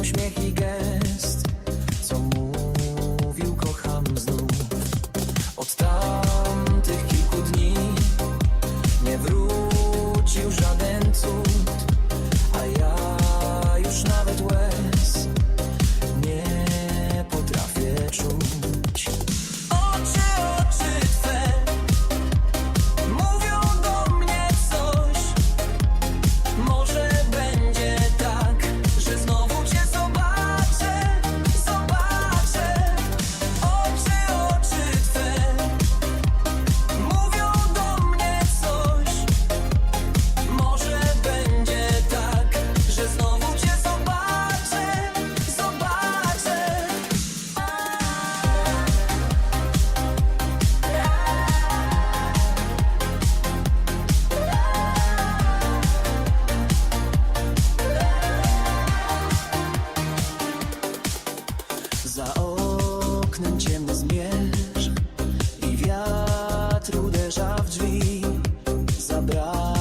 uśmiech i gest. oknem ciemno zmierz I wiatr uderza w drzwi. Zabra